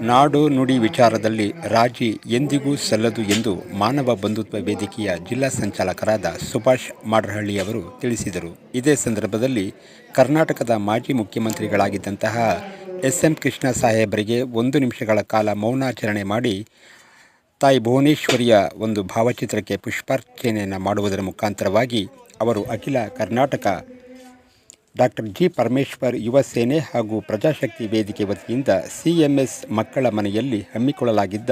ನಾಡು ನುಡಿ ವಿಚಾರದಲ್ಲಿ ರಾಜಿ ಎಂದಿಗೂ ಸಲ್ಲದು ಎಂದು ಮಾನವ ಬಂಧುತ್ವ ವೇದಿಕೆಯ ಜಿಲ್ಲಾ ಸಂಚಾಲಕರಾದ ಸುಭಾಷ್ ಮಾಡರಹಳ್ಳಿ ಅವರು ತಿಳಿಸಿದರು. ಇದೇ ಸಂದರ್ಭದಲ್ಲಿ ಕರ್ನಾಟಕದ ಮಾಜಿ ಮುಖ್ಯಮಂತ್ರಿಗಳಾಗಿದ್ದಂತಹ ಎಸ್ ಎಂ ಕೃಷ್ಣ ಸಾಹೇಬರಿಗೆ ಒಂದು ನಿಮಿಷಗಳ ಕಾಲ ಮೌನಾಚರಣೆ ಮಾಡಿ ತಾಯಿ ಭುವನೇಶ್ವರಿಯ ಒಂದು ಭಾವಚಿತ್ರಕ್ಕೆ ಪುಷ್ಪಾರ್ಚನೆಯನ್ನು ಮಾಡುವುದರ ಮುಖಾಂತರವಾಗಿ ಅವರು ಅಖಿಲ ಕರ್ನಾಟಕ ಡಾಕ್ಟರ್ ಜಿ ಪರಮೇಶ್ವರ್ ಯುವ ಸೇನೆ ಹಾಗೂ ಪ್ರಜಾಶಕ್ತಿ ವೇದಿಕೆ ವತಿಯಿಂದ ಸಿಎಂಎಸ್ ಮಕ್ಕಳ ಮನೆಯಲ್ಲಿ ಹಮ್ಮಿಕೊಳ್ಳಲಾಗಿದ್ದ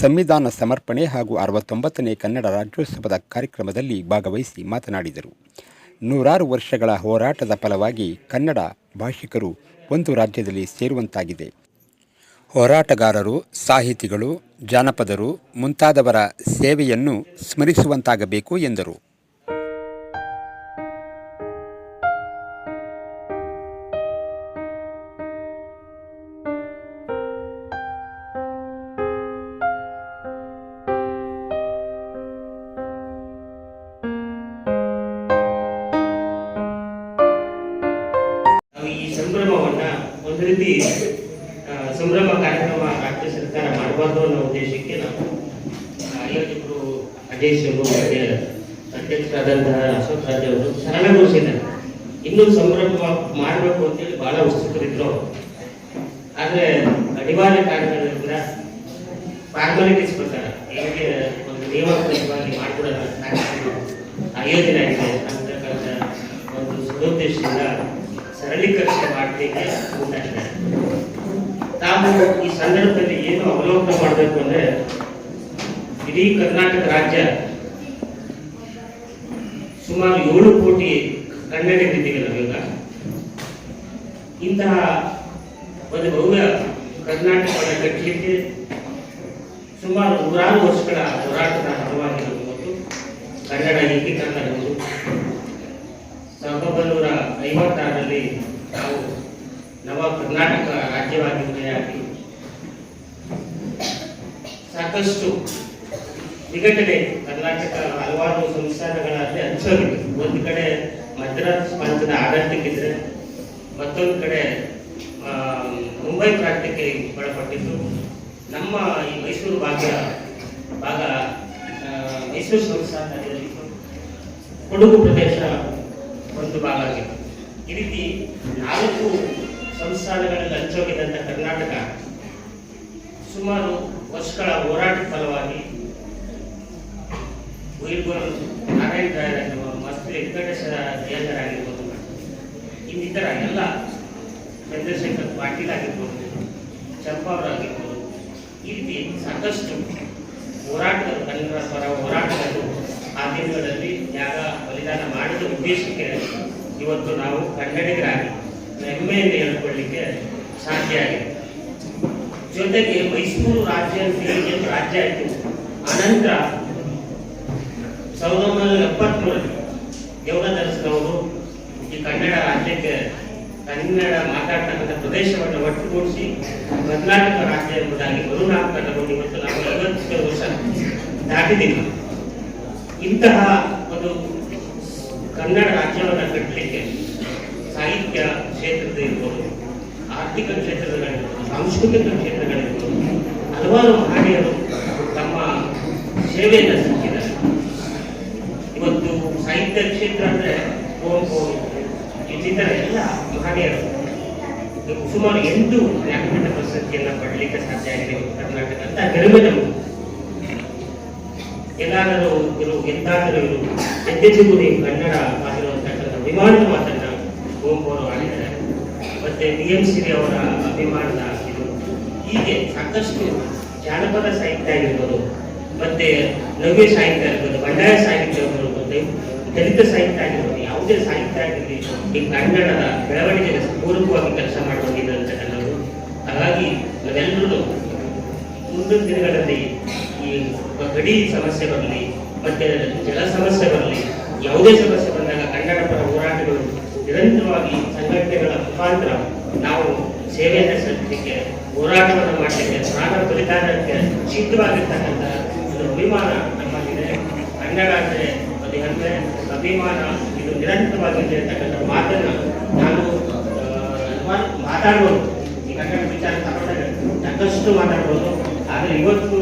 ಸಂವಿಧಾನ ಸಮರ್ಪಣೆ ಹಾಗೂ ಅರವತ್ತೊಂಬತ್ತನೇ ಕನ್ನಡ ರಾಜ್ಯೋತ್ಸವದ ಕಾರ್ಯಕ್ರಮದಲ್ಲಿ ಭಾಗವಹಿಸಿ ಮಾತನಾಡಿದರು. ನೂರಾರು ವರ್ಷಗಳ ಹೋರಾಟದ ಫಲವಾಗಿ ಕನ್ನಡ ಭಾಷಿಕರು ಒಂದು ರಾಜ್ಯದಲ್ಲಿ ಸೇರುವಂತಾಗಿದೆ. ಹೋರಾಟಗಾರರು, ಸಾಹಿತಿಗಳು, ಜಾನಪದರು ಮುಂತಾದವರ ಸೇವೆಯನ್ನು ಸ್ಮರಿಸುವಂತಾಗಬೇಕು ಎಂದರು. ರೀತಿ ಸಂಭ್ರಮ ಕಾರ್ಯಕ್ರಮ ರಾಜ್ಯ ಸರ್ಕಾರ ಮಾಡಬಾರ್ದು ಅನ್ನೋ ಉದ್ದೇಶಕ್ಕೆ ನಾವು ಆಯೋಜಕರು ಅಜಯ್ ಸಿಂಗ್ ಮತ್ತೆ ಅಧ್ಯಕ್ಷರಾದಂತಹ ಅಶೋಕ್ ರಾಜ್ ಅವರು ಸರಳಗೊಳಿಸಿದ್ದಾರೆ ಇನ್ನೂ ಸಂಭ್ರಮ ಮಾಡಬೇಕು ಅಂತೇಳಿ ಬಹಳ ಉತ್ಸುಕರಿದ್ರು ಆದ್ರೆ ಅನಿವಾರ್ಯ ಕಾರಣಗಳಿಂದ ಫಾರ್ಮಾಲಿಟೀಸ್ ಪ್ರಕಾರ, ಹೇಗೆ ಒಂದು ನಿಯಮಾತ್ಮಕವಾಗಿ ಮಾಡಿಕೊಡೋಣ ಆಯೋಜನೆ ಆಗಿದೆ ಅಂತಕ್ಕಂಥ ಒಂದು ಸದುದ್ದೇಶದಿಂದ ಸರಳೀಕರಣ ಮಾಡಲಿಕ್ಕೆ ತಾವು ಈ ಸಂದರ್ಭದಲ್ಲಿ ಏನು ಅವಲೋಕನ ಮಾಡಬೇಕು ಅಂದ್ರೆ ಇಡೀ ಕರ್ನಾಟಕ ರಾಜ್ಯ ಸುಮಾರು ಏಳು ಕೋಟಿ ಕನ್ನಡಿಗರಿದ್ದೀವಿ ನಾವೀಗ ಇಂತಹ ಒಂದು ಭವ್ಯ ಕರ್ನಾಟಕವನ್ನು ಕಟ್ಟಲಿಕ್ಕೆ ಸುಮಾರು ನೂರಾರು ವರ್ಷಗಳ ಹೋರಾಟದ ಫಲವಾಗಿ ಕನ್ನಡ ಏಕೀಕರಣ ಐವತ್ತಾರರಲ್ಲಿ ನಾವು ನವ ಕರ್ನಾಟಕ ರಾಜ್ಯವಾಗಿ ಉದಯಾಗಿ ಸಾಕಷ್ಟು ವಿಘಟನೆ ಕರ್ನಾಟಕ ಹಲವಾರು ಸಂಸ್ಥಾನಗಳಲ್ಲಿ ಹಂಚೋಗಿದೆ ಒಂದು ಕಡೆ ಮದ್ರಾಸ್ ಪ್ರಾಂತದ ಆಡಳಿತಕ್ಕಿದ್ರೆ, ಮತ್ತೊಂದು ಕಡೆ ಮುಂಬೈ ಪ್ರಾಂತ್ಯಕ್ಕೆ ಒಳಪಟ್ಟಿದ್ದು. ನಮ್ಮ ಈ ಮೈಸೂರು ಭಾಗ್ಯ ಭಾಗ ಮೈಸೂರು ಸಂಸ್ಥಾನದಲ್ಲಿ ಕೊಡಗು ಪ್ರದೇಶ ಒಂದು ಭಾಗ ಆಗಿದೆ ಈ ರೀತಿ ನಾಲ್ಕು ಸಂಸ್ಥಾನಗಳನ್ನು ಹಂಚೋಗಿದ್ದಂಥ ಕರ್ನಾಟಕ ಸುಮಾರು ವರ್ಷಗಳ ಹೋರಾಟ ಫಲವಾಗಿ ಉಯಿರ್ಗೋಲ್ ನಾರಾಯಣ ಮಸ್ತ್ ವೆಂಕಟೇಶ್ವರ ಜಯಂತರಾಗಿರ್ಬೋದು. ಇನ್ನಿತರ ಎಲ್ಲ ಚಂದ್ರಶೇಖರ್ ಪಾಟೀಲ್ ಆಗಿರ್ಬೋದು ಚಂಪಾವರಾಗಿರ್ಬೋದು ಈ ರೀತಿ ಸಾಕಷ್ಟು ಹೋರಾಟಗಳು ಕನ್ನಡ ಪರ ಹೋರಾಟಗಳು ಆ ದಿನಗಳಲ್ಲಿ ತ್ಯಾಗ, ಬಲಿದಾನ ಮಾಡಿದ ಉದ್ದೇಶಕ್ಕೆ ಇವತ್ತು ನಾವು ಕನ್ನಡಿಗರಾಗಿ ಹೆಮ್ಮೆಯಿಂದ ಹೇಳ್ಕೊಳ್ಳಿಕ್ಕೆ ಸಾಧ್ಯ ಆಗಿದೆ. ಜೊತೆಗೆ ಮೈಸೂರು ರಾಜ್ಯ ರಾಜ್ಯ ಆಯಿತು. ಅನಂತರ ಸಾವಿರದ ಒಂಬೈನೂರ ಎಪ್ಪತ್ಮೂರರಲ್ಲಿ ದೇವರಾಜರಸನವರು ಈ ಕನ್ನಡ ರಾಜ್ಯಕ್ಕೆ ಕನ್ನಡ ಮಾತಾಡ್ತಕ್ಕಂಥ ಪ್ರದೇಶವನ್ನು ಒಟ್ಟುಗೂಡಿಸಿ ಕರ್ನಾಟಕ ರಾಜ್ಯ ಎಂಬುದಾಗಿ ಮರುನಾಮಕರಣಗೊಂಡು ಇವತ್ತು ನಾವು ಐವತ್ತು ವರ್ಷ ದಾಟಿದ್ದೀವಿ. ಇಂತಹ ಒಂದು ಕನ್ನಡ ರಾಜ್ಯವನ್ನು ಕಟ್ಟಲಿಕ್ಕೆ ಸಾಹಿತ್ಯ ಕ್ಷೇತ್ರದ ಇರ್ಬೋದು, ಆರ್ಥಿಕ ಕ್ಷೇತ್ರಗಳಿರ್ಬೋದು, ಸಾಂಸ್ಕೃತಿಕ ಕ್ಷೇತ್ರಗಳಿರ್ಬೋದು, ಹಲವಾರು ಮಹನೀಯರು ತಮ್ಮ ಸೇವೆಯನ್ನು ಸಲ್ಲಿಸಿದ್ದಾರೆ. ಇವತ್ತು ಸಾಹಿತ್ಯ ಕ್ಷೇತ್ರ ಅಂದರೆ ಇನ್ನಿತರ ಎಲ್ಲ ಮಹನೀಯರು. ಸುಮಾರು ಎಂಟು ಜ್ಞಾನಪೀಠ ಪ್ರಶಸ್ತಿಯನ್ನು ಪಡಲಿಕ್ಕೆ ಸಾಧ್ಯ ಆಗಿದೆ ಕರ್ನಾಟಕ ಅಂತ ಹೆಮ್ಮೆ ನಮಗೆ ಎಲ್ಲಾದರೂ ಇರು, ಎಂತಾದರೂ ಇರು. ನೀವು ಕನ್ನಡ ಆಗಿರುವಂತಕ್ಕಂಥ ಅಭಿಮಾನದ ಮಾತನ್ನ ಅವರು ಆಡಿದ್ದಾರೆ. ಮತ್ತೆ ಡಿ ಎಂ ಸಿರಿ ಅವರ ಅಭಿಮಾನದ ಇದು. ಹೀಗೆ ಸಾಕಷ್ಟು ಜಾನಪದ ಸಾಹಿತ್ಯ ಆಗಿರ್ಬೋದು, ಮತ್ತೆ ನವ್ಯ ಸಾಹಿತ್ಯ ಆಗಿರ್ಬೋದು, ಬಂಡಾಯ ಸಾಹಿತ್ಯ ಆಗಿರ್ಬೋದು, ದಲಿತ ಸಾಹಿತ್ಯ ಆಗಿರ್ಬೋದು, ಯಾವುದೇ ಸಾಹಿತ್ಯ ಆಗಿರಲಿ, ಈ ಕನ್ನಡದ ಬೆಳವಣಿಗೆಗೆ ಪೂರ್ವಕವಾಗಿ ಕೆಲಸ ಮಾಡುವಂತಿದೆ ಅಂತಕ್ಕಂಥದ್ದು ಹಾಗಾಗಿ ನಾವೆಲ್ಲರೂ ಮುಂದಿನ ದಿನಗಳಲ್ಲಿ ಈ ಗಡಿ ಸಮಸ್ಯೆ ಬರಲಿ ಮತ್ತೆ ಜಲ ಸಮಸ್ಯೆ ಬರಲಿ ಯಾವುದೇ ಸಮಸ್ಯೆ ಬಂದಾಗ ಕನ್ನಡ ಪರ ಹೋರಾಟಗಳು ನಿರಂತರವಾಗಿ ಸಂಘಟನೆಗಳ ಮುಖಾಂತರ ನಾವು ಸೇವೆಯನ್ನು ಸಲ್ಲಿಸಲಿಕ್ಕೆ, ಹೋರಾಟವನ್ನು ಮಾಡಲಿಕ್ಕೆ, ಪ್ರಾಣ ಬಲಿದಾನಕ್ಕೆ ಶೀಘ್ರವಾಗಿರ್ತಕ್ಕಂಥ ಒಂದು ಅಭಿಮಾನ ನಮ್ಮಲ್ಲಿದೆ. ಕನ್ನಡ ಅಂದರೆ ಅದು ಹೆಮ್ಮೆ ಅಭಿಮಾನ. ಇದು ನಿರಂತರವಾಗಿದೆ ಅಂತಕ್ಕಂಥ ಮಾತನ್ನು ನಾನು ಮಾತಾಡ್ಬೋದು. ಈ ಕನ್ನಡ ವಿಚಾರ ತಗೊಂಡಾಗ ಮಾತಾಡ್ಬೋದು. ಆದರೆ ಇವತ್ತು